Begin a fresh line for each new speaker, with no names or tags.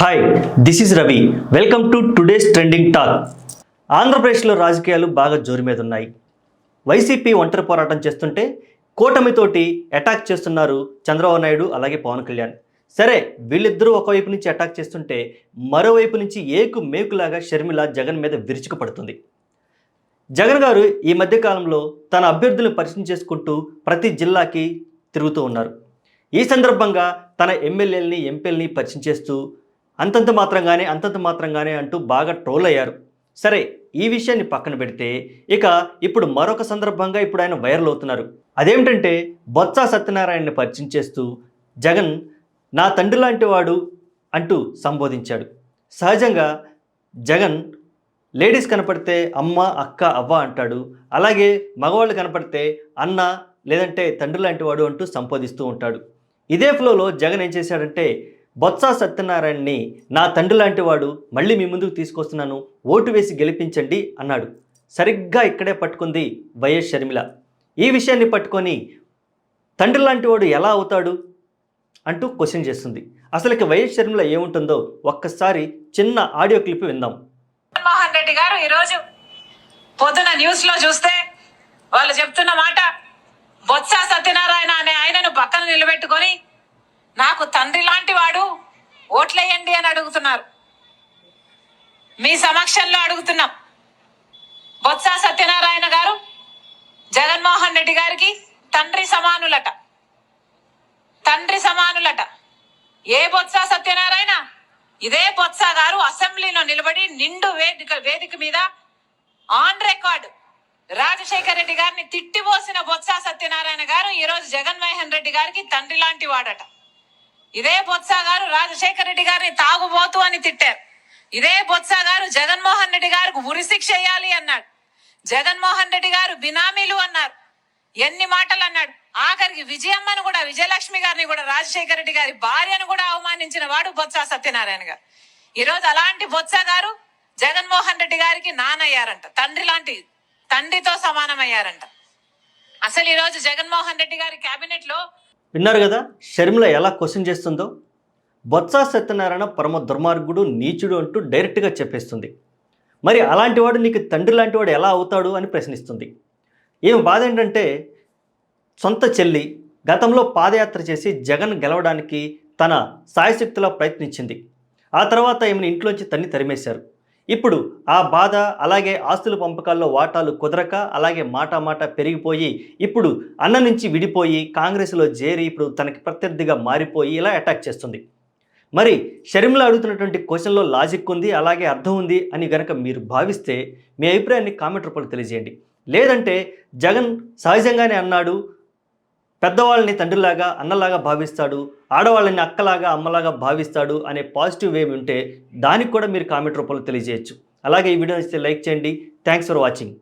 Hi this is Ravi welcome to today's trending talk ఆంధ్రప్రదేశ్లో రాజకీయాలు బాగా జోరు మీద ఉన్నాయి. వైసీపీ ఒంటరి పోరాటం చేస్తుంటే కూటమితోటి అటాక్ చేస్తున్నారు చంద్రబాబు నాయుడు అలాగే పవన్ కళ్యాణ్. సరే వీళ్ళిద్దరూ ఒకవైపు నుంచి అటాక్ చేస్తుంటే మరోవైపు నుంచి ఏకు మేకులాగా షర్మిల జగన్ మీద విరుచుకుపడుతుంది జగన్ గారు ఈ మధ్యకాలంలో తన అభ్యర్థులను పరిచయం చేసుకుంటూ ప్రతి జిల్లాకి తిరుగుతూ ఉన్నారు. ఈ సందర్భంగా తన ఎమ్మెల్యేలని ఎంపీలని పరిచయం చేస్తూ అంతంత మాత్రంగానే అంతంత మాత్రంగానే అంటూ బాగా ట్రోల్ అయ్యారు. సరే ఈ విషయాన్ని పక్కన పెడితే ఇక ఇప్పుడు మరొక సందర్భంగా ఇప్పుడు ఆయన వైరల్ అవుతున్నారు. అదేమిటంటే బొత్స సత్యనారాయణని పరిచయం చేస్తూ జగన్ నా తండ్రి లాంటి వాడు అంటూ సంబోధించాడు. సహజంగా జగన్ లేడీస్ కనపడితే అమ్మ అక్క అవ్వ అంటాడు. అలాగే మగవాళ్ళు కనపడితే అన్న లేదంటే తండ్రి లాంటి వాడు అంటూ సంబోధిస్తూ ఉంటాడు. ఇదే ఫ్లోలో జగన్ ఏం చేశాడంటే బొత్స సత్యనారాయణని నా తండ్రి లాంటి వాడు మళ్ళీ మీ ముందుకు తీసుకొస్తున్నాను. ఓటు వేసి గెలిపించండి అన్నాడు. సరిగ్గా ఇక్కడే పట్టుకుంది వైఎస్ షర్మిల. ఈ విషయాన్ని పట్టుకొని తండ్రి లాంటి వాడు ఎలా అవుతాడు అంటూ క్వశ్చన్ చేస్తుంది. అసలుకి వైఎస్ షర్మిల ఏముంటుందో ఒక్కసారి చిన్న ఆడియో క్లిప్ విందాం.
మోహన్ రెడ్డి గారు ఈరోజు పొద్దున న్యూస్లో చూస్తే వాళ్ళు చెప్తున్న మాట బొత్స సత్యనారాయణ అనే ఆయనను పక్కన నిలబెట్టుకొని నాకు తండ్రి లాంటి వాడు ఓట్లేయండి అని అడుగుతున్నారు. మీ సమక్షంలో అడుగుతున్నాం. బొత్స సత్యనారాయణ గారు జగన్మోహన్ రెడ్డి గారికి తండ్రి సమానులట. తండ్రి సమానులట. ఏ బొత్స సత్యనారాయణ? ఇదే బొత్స గారు అసెంబ్లీలో నిలబడి నిండు వేదిక వేదిక మీద ఆన్ రికార్డ్ రాజశేఖర్ రెడ్డి గారిని తిట్టిపోసిన బొత్స సత్యనారాయణ గారు ఈరోజు జగన్మోహన్ రెడ్డి గారికి తండ్రి లాంటి వాడట. ఇదే బొత్స గారు రాజశేఖర రెడ్డి గారిని తాగుబోతు అని తిట్టారు. ఇదే బొత్స గారు జగన్మోహన్ రెడ్డి గారికి ఉరిశిక్ష వేయాలి అన్నాడు. జగన్మోహన్ రెడ్డి గారు బినామీలు అన్నారు. ఎన్ని మాటలు అన్నాడు. ఆఖరికి విజయమ్మను కూడా విజయలక్ష్మి గారిని కూడా రాజశేఖర రెడ్డి గారి భార్యను కూడా అవమానించిన వాడు బొత్స సత్యనారాయణ గారు. ఈ రోజు అలాంటి బొత్స గారు జగన్మోహన్ రెడ్డి గారికి నానయ్యారంట. తండ్రి లాంటి తండ్రితో సమానమయ్యారంట. అసలు ఈరోజు జగన్మోహన్ రెడ్డి గారి కేబినెట్లో
విన్నారు కదా షర్మిల ఎలా క్వశ్చన్ చేస్తుందో? బొత్స సత్యనారాయణ పరమ దుర్మార్గుడు నీచుడు అంటూ డైరెక్ట్గా చెప్పేస్తుంది. మరి అలాంటి వాడు నీకు తండ్రి లాంటి వాడు ఎలా అవుతాడు అని ప్రశ్నిస్తుంది. ఏం బాధ ఏంటంటే సొంత చెల్లి గతంలో పాదయాత్ర చేసి జగన్ గెలవడానికి తన సాయశక్తిలో ప్రయత్నించింది. ఆ తర్వాత ఈమెను ఇంట్లోంచి తన్ని తరిమేశారు. ఇప్పుడు ఆ బాధ అలాగే ఆస్తుల పంపకాల్లో వాటాలు కుదరక అలాగే మాట మాట పెరిగిపోయి ఇప్పుడు అన్న నుంచి విడిపోయి కాంగ్రెస్లో చేరి ఇప్పుడు తనకి ప్రత్యర్థిగా మారిపోయి ఇలా అటాక్ చేస్తుంది. మరి షర్మిల అడుగుతున్నటువంటి క్వశ్చన్లో లాజిక్ ఉంది అలాగే అర్థం ఉంది అని గనక మీరు భావిస్తే మీ అభిప్రాయాన్ని కామెంట్ రూపంలో తెలియజేయండి. లేదంటే జగన్ సహజంగానే అన్నాడు పెద్దవాళ్ళని తండ్రిలాగా అన్నలాగా భావిస్తాడు ఆడవాళ్ళని అక్కలాగా అమ్మలాగా భావిస్తాడు అనే పాజిటివ్ వేవ్ ఉంటే దానికి కూడా మీరు కామెంట్ రూపంలో తెలియజేయచ్చు. అలాగే ఈ వీడియో నచ్చితే లైక్ చేయండి. Thanks for watching